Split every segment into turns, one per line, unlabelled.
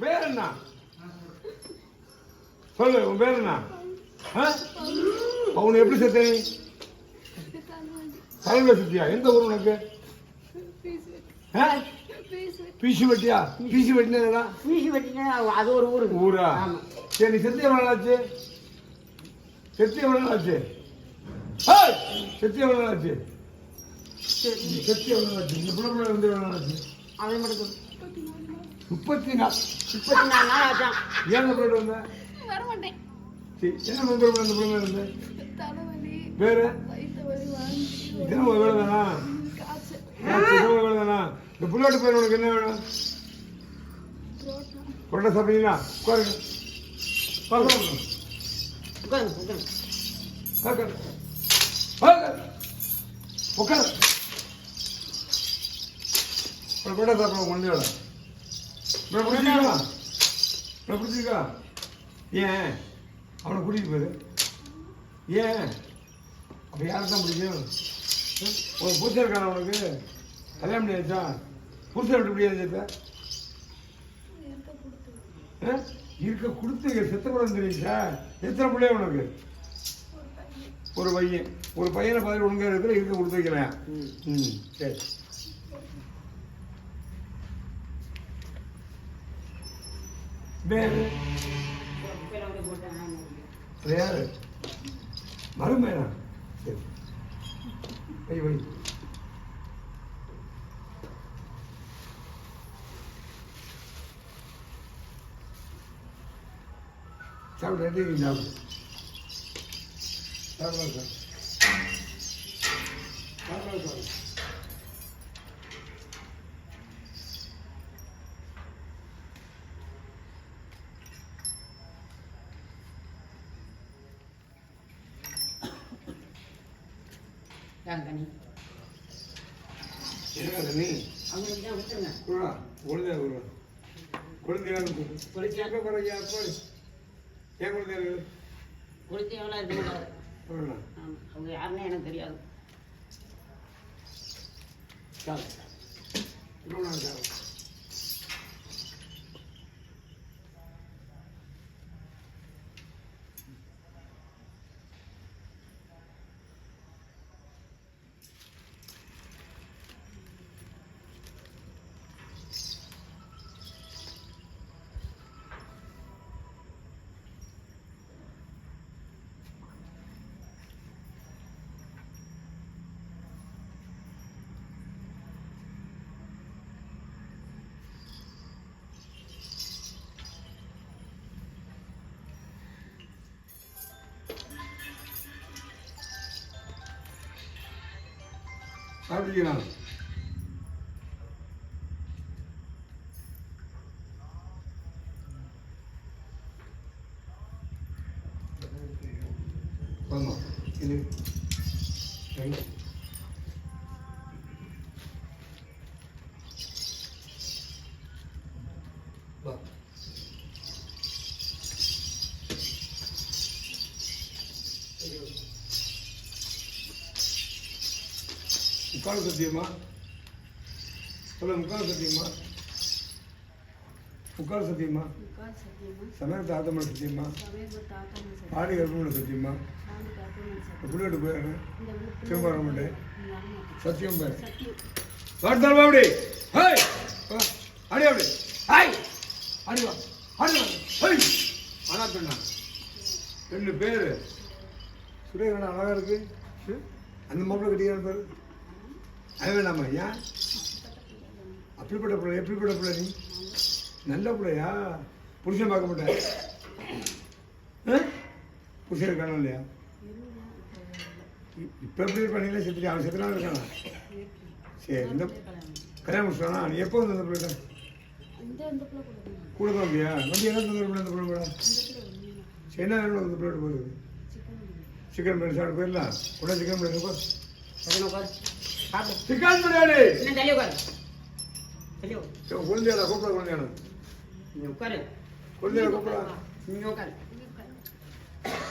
பேர் என்ன? சொல்லு உன் பேர் என்ன? அவனை எப்படி செத்த நீ தலைமையில சுத்தியா? எந்த ஊர் உனக்கு? பீசி வெட்டியா? பீசி வெட்டினா
வீசி வெட்டினா அது ஒரு ஊரு.
ஊரா. சரி நீ செத்து எவ்வளவு நாள் ஆச்சு? செத்து எவ்வளவு நாள் ஆச்சு? செத்து எவ்வளவு நாள் ஆச்சு? நீ இந்த பிள்ளை வந்து எவ்வளவு நாள்
மட்டும்
முப்பத்தி நாள்
முப்பத்தி நாலு நாள் ஆச்சான்
ஏன் அந்த பிள்ளை சரி என்ன நம்பர் அந்த பிள்ளை இருந்து
தலைவலி
தினம் தானா தானா இந்த புள்ளோட்டு பேர் உனக்கு என்ன வேணும்
புரோட்டா
கொண்ட சாப்பிட்டீங்களா உட்காருங்க. உட்காருங்க.
உட்காருங்க. உட்காருங்க.
உட்காரு ஒரு கொண்டை சாப்பிட ஒன்றையோட இவனை பிடிச்சிருக்கா இவனை பிடிச்சிருக்கா ஏன் அவனை கூட்டிகிட்டு போயிரு ஏன் அப்போ யாருக்கு தான் பிடிக்கும் உனக்கு புருஷன் இருக்கான உனக்கு கல்யாணம் பண்ணியாச்சா புருஷன் விட்டு முடியாது ஆ? இருக்க கொடுத்து செத்த கூட தெரியுச்சா எத்தனை பிள்ளைய உனக்கு ஒரு பையன் ஒரு பையனை பார்த்து ஒழுங்கா இருக்கிற இருக்க கொடுத்து வைக்கிறேன்.
ம்
சரி வேறு
குப்பையில வந்து போட்டேன்
அது யாரு மருமையா சரி வை வை சாப்பிட ரெடி சாப்பிடு சாப்பிடலாம் சார் சாப்பிடலாம்
அவங்களுக்கு தான் விட்டுருங்க
குழா ஒழுதா குழா குழந்தையாக குறையா அப்போ ஏன் குழந்தையாக
குளித்து இருக்க மாட்டாரு அவங்க யாருன்னே எனக்கு தெரியாது
சாப்பிடு இன்னும் நான் சாப்பிடு சாப்பிட்டீங்களா முக்கால சத்தியமா? சொல்ல முக்கால சத்தியமா? முக்கால சத்தியமா? சமயத்தை ஆத்தமன சத்தியமா? ஆடி கர்ப்பமன சத்தியமா? புள்ளியோட்டு போயிடுறேன் திரும்ப வர மாட்டேன். சத்தியம் பேர்.
சத்தியம்.
வார்த்தால் பாபடி. ஹாய். அடி அப்படி ஹாய். அடி வா. அடி வா. ஹாய். அண்ணா பெண்ணா. ரெண்டு பேர். சுரேகண்ணா அழகா இருக்கு? அந்த மாப்பிள்ளை கட்டிக்கிறான் பேர். அது வேணாமா ஐயா அப்படிப்பட்ட பிள்ளை எப்படிப்பட்ட பிள்ளை நீ? நல்ல பிள்ளையா? புருஷன் பார்க்க மாட்டேன். புருஷன் காணும் இல்லையா? இப்போ எப்படி பண்ணீங்களா செத்துட்டு அவன் செத்துலாம் இருக்கானா? சரி இந்த கல்யாணம் முடிச்சானா நீ எப்போ வந்து அந்த பிள்ளை
கூட
தான் வந்தியா வந்து என்ன தந்துரு பிள்ளை அந்த பிள்ளை கூட? சரி என்ன வேணும் அந்த பிள்ளை போகுது சிக்கன் பிரியாணி. சாப்பிட போயிடலாம். உடனே சிக்கன் பிரியாணி போ சிக்கன் பிரியாணி.
இன்னும் தள்ளி உட்காரு. தள்ளி உட்காரு.
சரி, குழந்தையாடா கூப்பிட குழந்தையாடா
நீ உட்காரு.
குழந்தையாட கூப்பிடா.
நீ உட்காரு.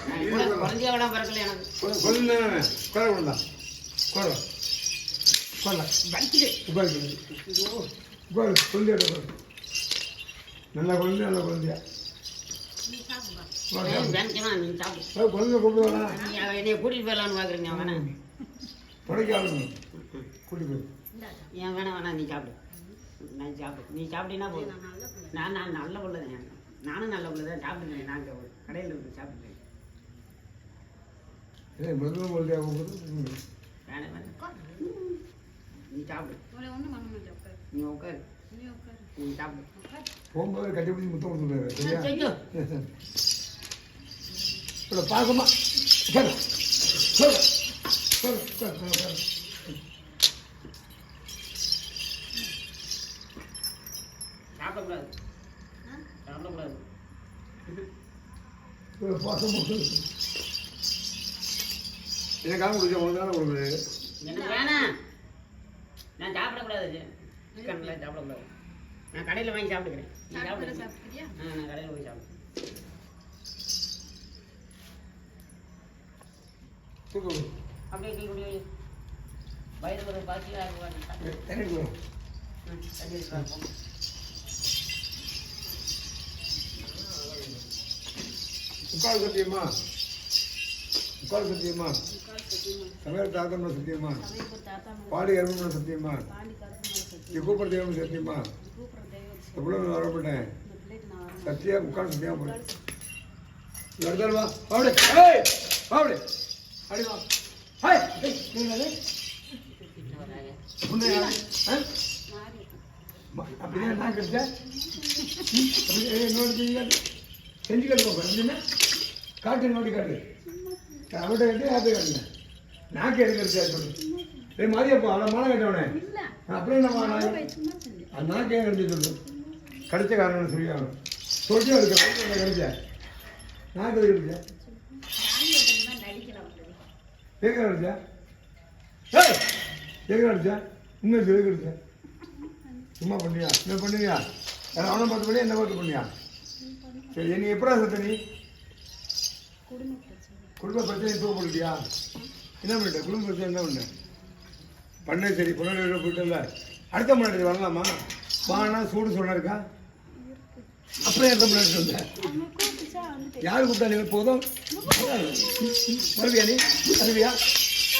நான் குழந்தையோட பிறக்கல எனக்கு?
குழந்தை உட்கார கொண்டா உட்கார உட்காரலாம்
வலிக்குது.
உட்காரு. குழந்தையா உட்காரு. நல்ல குழந்தை நல்ல குழந்தையா குழந்தை
அவ என்னைய கூட்டிட்டு போயிடலான்னு பாக்குறீங்க வேணாம்
கூட்டி போய்.
ஏன் வேணாம் வேணாம் நீ சாப்பிடு. நான் சாப்பிடு. நீ சாப்பிட்டீங்கன்னா போதும்.
நான்.
நான் நல்ல பிள்ளை தான் நானும் நல்ல பிள்ளை தான் சாப்பிடுறேன். கடையில் இருந்து சாப்பிடுறேன் நீ சாப்பிடு. நீ உட்காரு
நீ
சாப்பிடு.
போகும்போது கட்டி பிடிச்சி முத்தம் கொடுத்துருவாரு சரியா? உட்காரு
சாப்பிடக்கூடாது
ஆ?
சாப்பிடக்கூடாது
இவ்வளோ பாசம் எனக்காக கொடுக்க உனக்கு தானே கொடுக்குறது
எனக்கு வேணாம் நான் சாப்பிடக்கூடாது சிக்கன்லாம் சாப்பிடக்கூடாது நான் கடையில் வாங்கி சாப்பிட்டுக்கிறேன் நீ
சாப்பிடுற
சாப்பிடு
சாப்பிடுறியா?
ஆ நான் கடையில் போய் சாப்பிடுறேன்
தூக்கம்
அப்படியே டீ குடி வயிறு ஒரு பாக்கியாக இருக்காங்க
உட்கார் சத்தியமா உட்கார் சத்தியமா. சமையல் தாத்தம்னா சத்தியமா பாடி இறங்கணும்னா சத்தியமா. நீ கூப்பிட
தெய்வம் சத்தியமா.
வரப்பட்டேன்
பிள்ளைக்கு நான் வரணும்.
சத்தியா உட்கார் சத்தியமா போடு
உட்காரு சத்தியமா.
வருதல் வா பாவடே பாவடே அடி ஹாய். ஆ? அப்படியே நான் கிடைச்சா நோட்டு செஞ்சு காட்டு அப்படின்னா காட்டு. நோட்டி காட்டு அவட்ட கட்டு யார்கிட்ட காட்டுங்க நாக்கு எடுக்கிறதா சொல்லு ஏய் அவளை மாலை கட்டவனே. அப்படியே நம்ம
நான்
அது நாக்கு ஏன் சொல்லு கடிச்ச காரணம் சொல்லி ஆகணும் சொல்லிட்டு அதுக்கு கடிச்ச? நாக்கு எது எங்க கடிச்சா ஏய் இன்னும் எது கடிச்சா சும்மா பண்ணியா? என்ன பண்ணுவியா அவனை பார்த்து பண்ணியா? என்ன பார்த்து பண்ணியா? சரி நீ எப்படா சத்த நீ?
குடும்ப பிரச்சனை.
இப்போ பிரச்சனை என்ன பண்ணிட்ட? குடும்ப பிரச்சனை என்ன பண்ண? பண்ண சரி பொண்ணு போயிட்டல அடுத்த முன்னாடி வரலாமா? வானா சூடு சொன்னா இருக்கா? அப்புறம் அடுத்த முன்னாடி வந்த. யார் கூப்பிட்டா நீ போதும். வருவியா நீ? வருவியா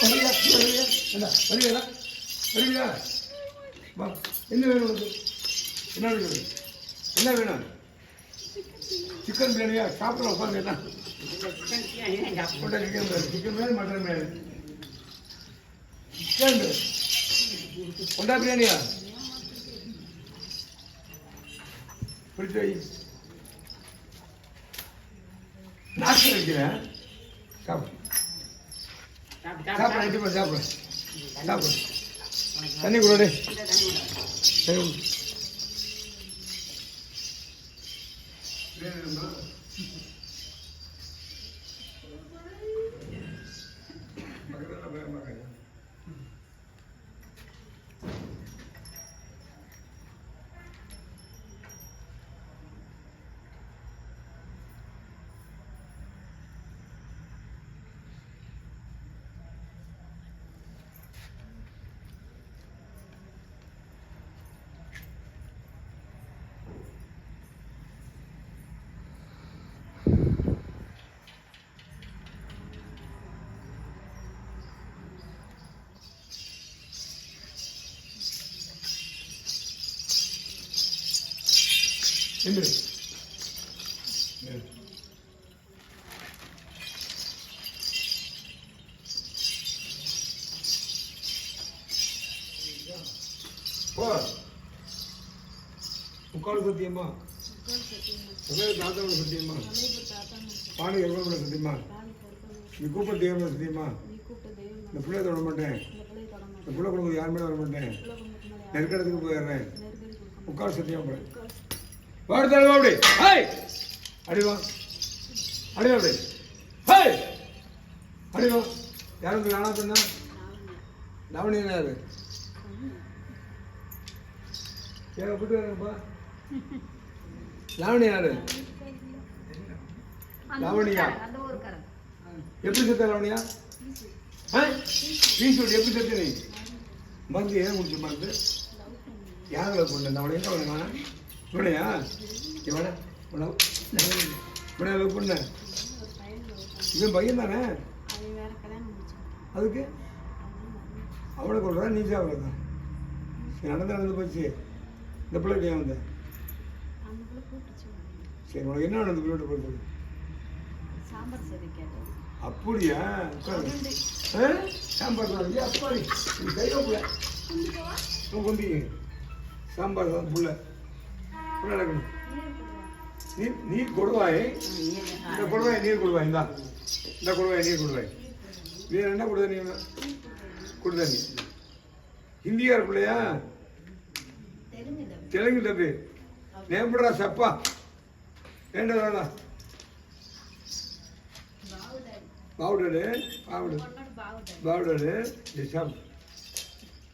வருவியா வருவியா என்ன? வருவியா வருவியா வா. என்ன வேணும் உனக்கு? என்ன வேணும் என்ன வேணும்? சிக்கன் பிரியாணியா? சாப்பிட உட்காந்து என்ன?
சிக்கன் பிரியாணி தான்
chicken biryani. Chicken biryani mutton biryani. Chicken கொண்டா பிரியாணியா? பிடிச்சி நாக்கு வைக்கிறேன் சாப்பிடு
சாப்பிடு
சாப்பிடு
சாப்பிடு
சாப்பிடு தண்ணி கொடுடே எந்திரு. போ உட்காரு சத்தியமா
சத்தியமா.
தாத்தாவோட சத்தியமா
சத்தியமா.
எவ்வளோ சத்தியமா நீ கூப்பிட தெய்வம் சத்தியமா
நீ
இந்த பிள்ளைய தொட மாட்டேன்
இந்த மாட்டேன்.
பிள்ளை கொடுக்க வர மாட்டேன் நெருக்கடத்துக்கு போயிடுறேன் உட்கார் சத்தியம்
உட்காரு.
வாடுத்தாள் வாடி. ஹாய் அடிவா அடிவா அப்படி ஹாய் அடிவா யாருக்கு வேணா சொன்னா? லவணி யாரு. ஏன் விட்டு வரப்பா லாவணி யாரு? லாவணியா? எப்படி செத்த லாவணியா விட்டு எப்படி செத்து நீ? மருந்து ஏன் குடிச்ச மருந்து யாரில் கொண்டு எங்கே அவனை இவனையா
ஒரு பையன் love பண்ணான்.
இவன் பையன் தானே? அதுக்கு? அவனை கொள்றா நீ சாப்பிட்றதா நடந்து நடந்து போச்சு. இந்த ஏன் வந்த?
பிள்ளை கூப்பிட்டுச்சு
சரி உனக்கு என்ன
சாம்பார் சரி கேட்டேன்.
அப்படியா? சாம்பார் அப்பாடி இது கையோப்புல உன் கொந்தி. சாம்பார் தான் புள்ள புள்ள. நடக்கணும் நீர் நீர் கொடுவாய். இந்த கொடுவாய் நீர் கொடுவாய் இந்தா. இந்த கொடுவாய் நீர் கொடுவாய். நீர் என்ன கொடுத்த நீ? கொடுத்த நீ. ஹிந்தியா பிள்ளையா தெலுங்கு தம்பி. நேம்புடா சப்பா. ஏண்டா
வேணா?
பாவுடரு. பாவுடு
பொண்ணோட
பாவுடரு சாப்பிடு.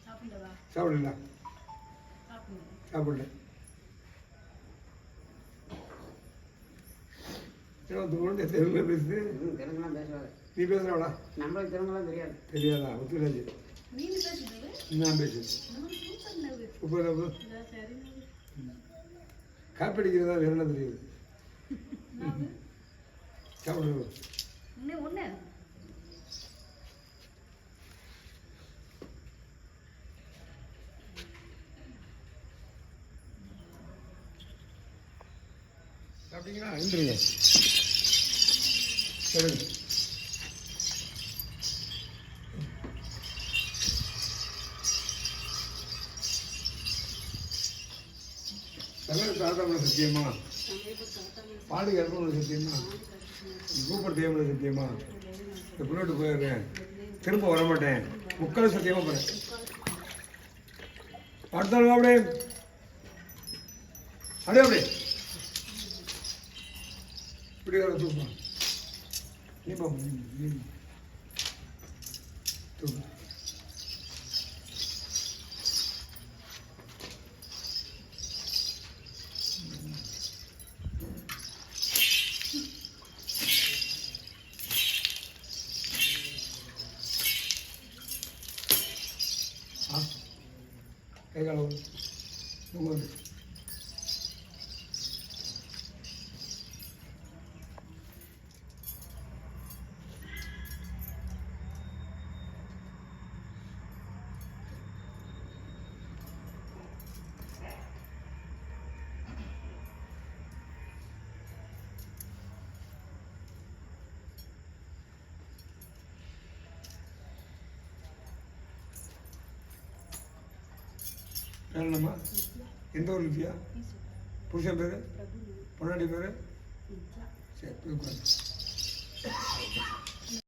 சாப்பிடுங்களா
சாப்பிடுங்க
சாப்பிடல குழந்தை தெலுங்குல பேசுது.
தெலுங்குலாம் பேசுவாங்க
நீ பேசுறாடா
நம்மளுக்கு தெலுங்குலாம் தெரியாது.
தெரியாதா? ஒத்துக்காது நான் பேசு
நம்ம சூப்பர் சரி
காப்பி அடிக்கிறதா வேற என்ன தெரியுது?
ஒண்ணு
எழுந்துருங்க சொல்லுங்க. சத்தியமா? பாடு கிடப்பவங்கள சத்தியமா? கூப்பிட தேவங்கள சத்தியமா? இந்த புள்ளோட்டு போயிடுறேன். திரும்ப வர மாட்டேன் முக்கால் சத்தியமா போறேன். அடுத்தாலும் அப்படியே அப்படியே அப்படியே இப்படி வர தூப்பா நீ பா நீ தூக்கு ஆ என்னம்மா எந்த ஊர் இருக்கியா புருஷன் பேர்? பொன்னாடி பேர்? சரி போய்